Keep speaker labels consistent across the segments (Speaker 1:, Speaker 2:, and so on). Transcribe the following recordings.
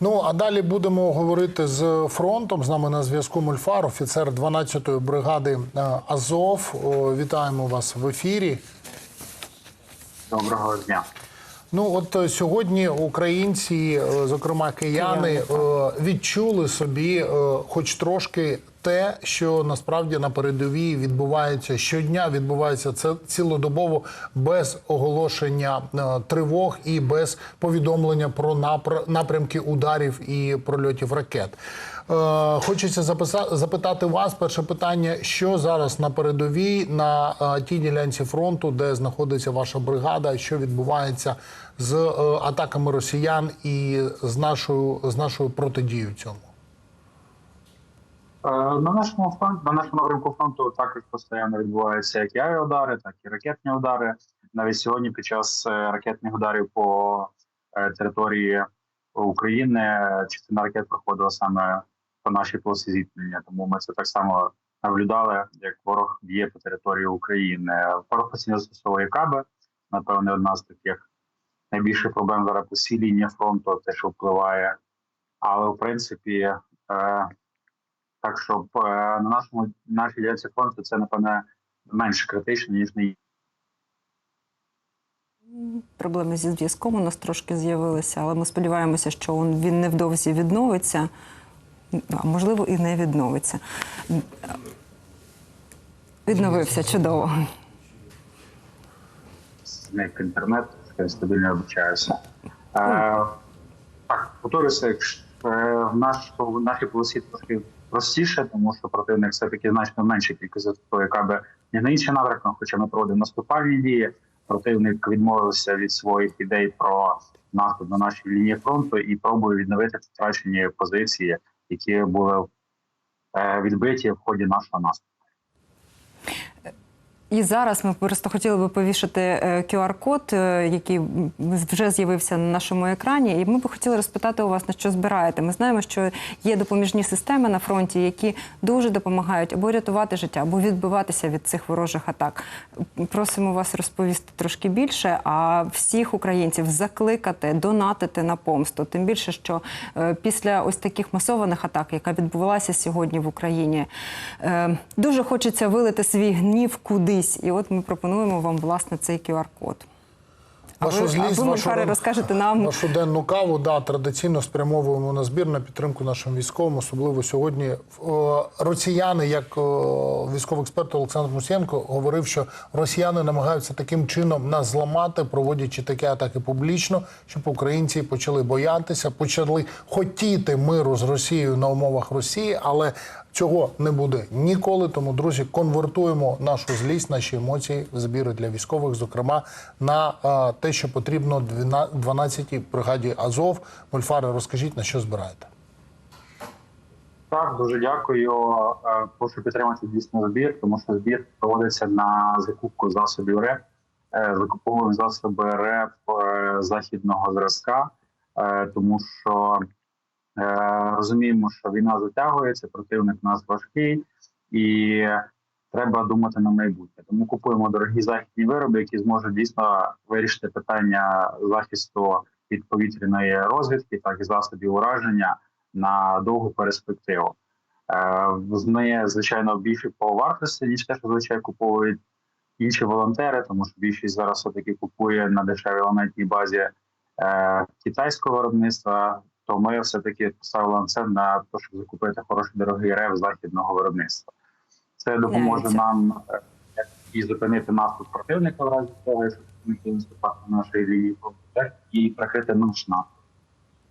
Speaker 1: Ну а далі будемо говорити з фронтом. З нами на зв'язку Мульфар, офіцер 12-ї бригади е, Азов. Вітаємо вас в ефірі.
Speaker 2: Доброго дня.
Speaker 1: Ну от е, сьогодні українці, е, зокрема кияни, відчули собі, хоч трошки. Те, що насправді на передовій відбувається щодня, відбувається це цілодобово без оголошення е, тривог і без повідомлення про напр- напрямки ударів і прольотів ракет. Е, Хочеться запитати вас. Перше питання: що зараз на передовій на е, тій ділянці фронту, де знаходиться ваша бригада, що відбувається з атаками росіян і з нашою з нашою протидією цьому?
Speaker 2: Е, На нашому фронті, на нашому напрямку фронту також постійно відбуваються як і авіаудари, так і ракетні удари. Навіть сьогодні, під час е, ракетних ударів по е, території України, частина ракет проходила саме по нашій полосі зіткнення. Тому ми це так само наблюдали, як ворог б'є по території України. Ворог постійно застосовує каби. Напевне, одна з таких найбільших проблем зараз по лінії фронту, те, що впливає. Але в принципі. Так, щоб е, на нашому нашій ділянці фронту це напевне менш критично ніж іншій.
Speaker 3: Проблеми зі зв'язком у нас трошки з'явилися, але ми сподіваємося, що він- невдовзі відновиться, а можливо і не відновиться. Відновився чудово.
Speaker 2: зник інтернет, стабільно обучаюся. Е, так, повторюся, е, в нашій полосі трошки простіше, тому що противник все таки значно менше кількість яка би ніж на інші напрямках, хоча ми проводимо наступальні дії. Противник відмовився від своїх ідей про наступ на нашій лінії фронту і пробує відновити втрачені позиції, які були е, відбиті в ході нашого наступу.
Speaker 3: І зараз ми просто хотіли би повішати е, QR-код, е, який вже з'явився на нашому екрані. І ми б хотіли розпитати у вас, на що збираєте. Ми знаємо, що є допоміжні системи на фронті, які дуже допомагають або рятувати життя, або відбиватися від цих ворожих атак. Просимо вас розповісти трошки більше, а всіх українців закликати, донатити на помсту. Тим більше, що е, після ось таких масованих атак, яка відбувалася сьогодні в Україні, е, дуже хочеться вилити свій гнів кудись. І от ми пропонуємо вам власне цей QR-код. А
Speaker 1: Вашу
Speaker 3: ви,
Speaker 1: злість,
Speaker 3: а ви
Speaker 1: вашу
Speaker 3: розкажете нам
Speaker 1: Вашу денну каву да, традиційно спрямовуємо на збір на підтримку нашим військовим, особливо сьогодні. Росіяни, як військовий експерт Олександр Мусієнко, говорив, що росіяни намагаються таким чином нас зламати, проводячи такі атаки публічно, щоб українці почали боятися, почали хотіти миру з Росією на умовах Росії, але Цього не буде ніколи. Тому, друзі, конвертуємо нашу злість, наші емоції в збіри для військових, зокрема на е, те, що потрібно 12-й бригаді Азов. Мольфари, розкажіть на що збираєте.
Speaker 2: Так, дуже дякую. Е, Прошу підтримати дійсно збір, тому що збір проводиться на закупку засобів РЕП. Е, Закуповуємо засоби РЕП західного зразка, тому що розуміємо, що війна затягується, противник у нас важкий, і треба думати на майбутнє. Тому купуємо дорогі західні вироби, які зможуть дійсно вирішити питання захисту від повітряної розвідки, так і засобів ураження на довгу перспективу. Е, Вони, звичайно, більше по вартості, ніж те, що звичайно купують інші волонтери, тому що більшість зараз все-таки купує на дешевій елементній базі е, китайського виробництва. То ми все-таки поставили акцент на те, щоб закупити хороший дорогий рев західного виробництва. Це допоможе нам е, і зупинити наступ противника в разі того, якщо ми наступати на нашій лінії так і прикрити наш наступ.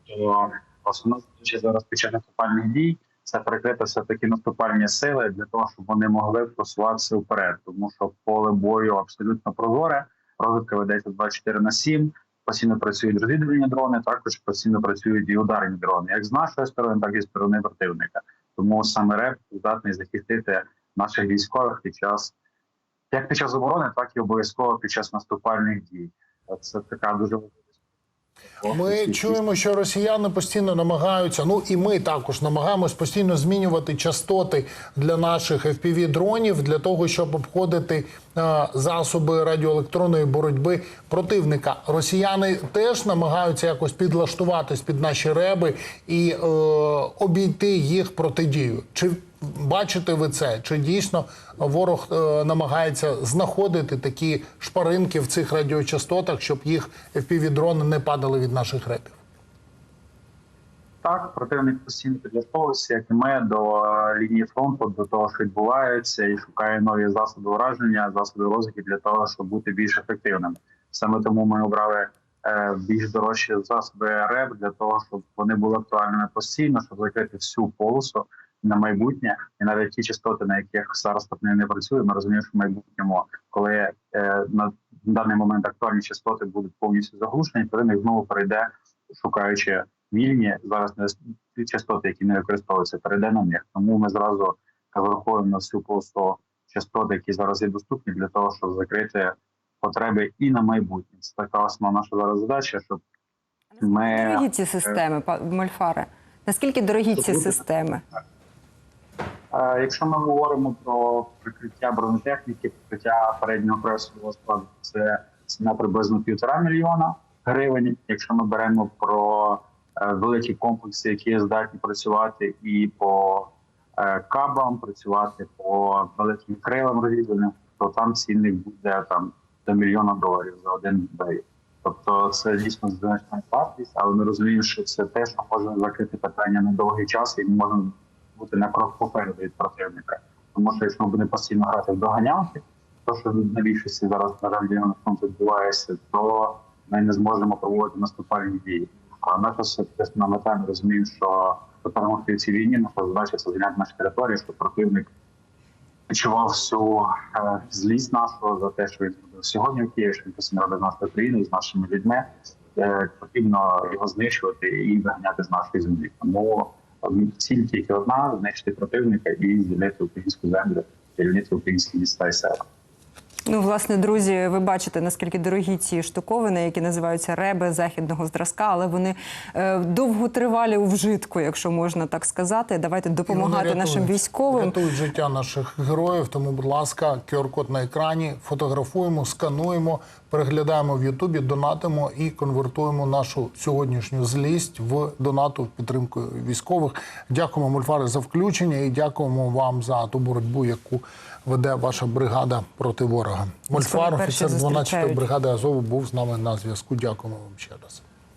Speaker 2: То основна задача зараз під час наступальних дій це прикрити все таки наступальні сили для того, щоб вони могли просуватися вперед, тому що поле бою абсолютно прозоре. Розвідка ведеться 24 на 7, Постійно працюють розвідувальні дрони, також постійно працюють і ударні дрони, як з нашої сторони, так і з сторони противника. Тому саме РЕП здатний захистити наших військових під час як під час оборони, так і обов'язково під час наступальних дій. Це така дуже
Speaker 1: Ми чуємо, що росіяни постійно намагаються. Ну і ми також намагаємось постійно змінювати частоти для наших fpv дронів для того, щоб обходити е, засоби радіоелектронної боротьби противника. Росіяни теж намагаються якось підлаштуватись під наші реби і е, обійти їх протидію. Чи бачите ви це? Чи дійсно ворог е, намагається знаходити такі шпаринки в цих радіочастотах, щоб їх FPV-дрони не падали від наших репів?
Speaker 2: Так, противник постійно підлаштовується, як і ми до е, лінії фронту, до того, що відбувається, і шукає нові засоби ураження, засоби розвитку для того, щоб бути більш ефективними. Саме тому ми обрали е, більш дорожчі засоби РЕП для того, щоб вони були актуальними постійно, щоб закрити всю полосу на майбутнє, і навіть ті частоти, на яких зараз не працює, ми розуміємо, що в майбутньому, коли е, на даний момент актуальні частоти будуть повністю заглушені, противник знову перейде, шукаючи вільні зараз не ті частоти, які не використовуються, перейде на них. Тому ми зразу враховуємо на всю полосу частот, які зараз є доступні для того, щоб закрити потреби і на майбутнє. Це така основна наша зараз задача, щоб ми
Speaker 3: Дорогі ці системи, па- Мольфаре. Наскільки дорогі ці системи?
Speaker 2: Якщо ми говоримо про прикриття бронетехніки, прикриття переднього кресового складу, це ціна приблизно півтора мільйона гривень. Якщо ми беремо про е, великі комплекси, які здатні працювати і по е, кабам, працювати по великим крилам розвідувальним, то там цінник буде там до мільйона доларів за один бей. Тобто це дійсно значна вартість, але ми розуміємо, що це те, що може закрити питання на довгий час, і можемо бути на крок попереду від противника. Тому що якщо ми будемо постійно грати в доганялки, то що на більшості зараз на жаль на фронту відбувається, то ми не зможемо проводити наступальні дії. А наша все мета ми розуміємо, що до перемогти в цій війні наша задача це звільняти наші території, щоб противник відчував всю е, злість нашу за те, що він сьогодні в Києві, що він постійно робить з нашою країною, з нашими людьми. Е, потрібно його знищувати і виганяти з нашої землі. Тому ціль тільки одна: знищити противника і звільнити українську землю, звільнити українські міста і села.
Speaker 3: Ну, власне, друзі, ви бачите, наскільки дорогі ці штуковини, які називаються реби західного зразка, але вони е, довготривалі у вжитку, якщо можна так сказати. Давайте допомагати
Speaker 1: Вони
Speaker 3: нашим військовим.
Speaker 1: рятують життя наших героїв. Тому, будь ласка, QR-код на екрані, фотографуємо, скануємо, переглядаємо в Ютубі, донатимо і конвертуємо нашу сьогоднішню злість в донату в підтримку військових. Дякуємо, Мульфари, за включення і дякуємо вам за ту боротьбу, яку веде ваша бригада проти ворога. Мульфар, офіцер 12-ї бригади Азову, був з нами на зв'язку. Дякуємо вам ще раз.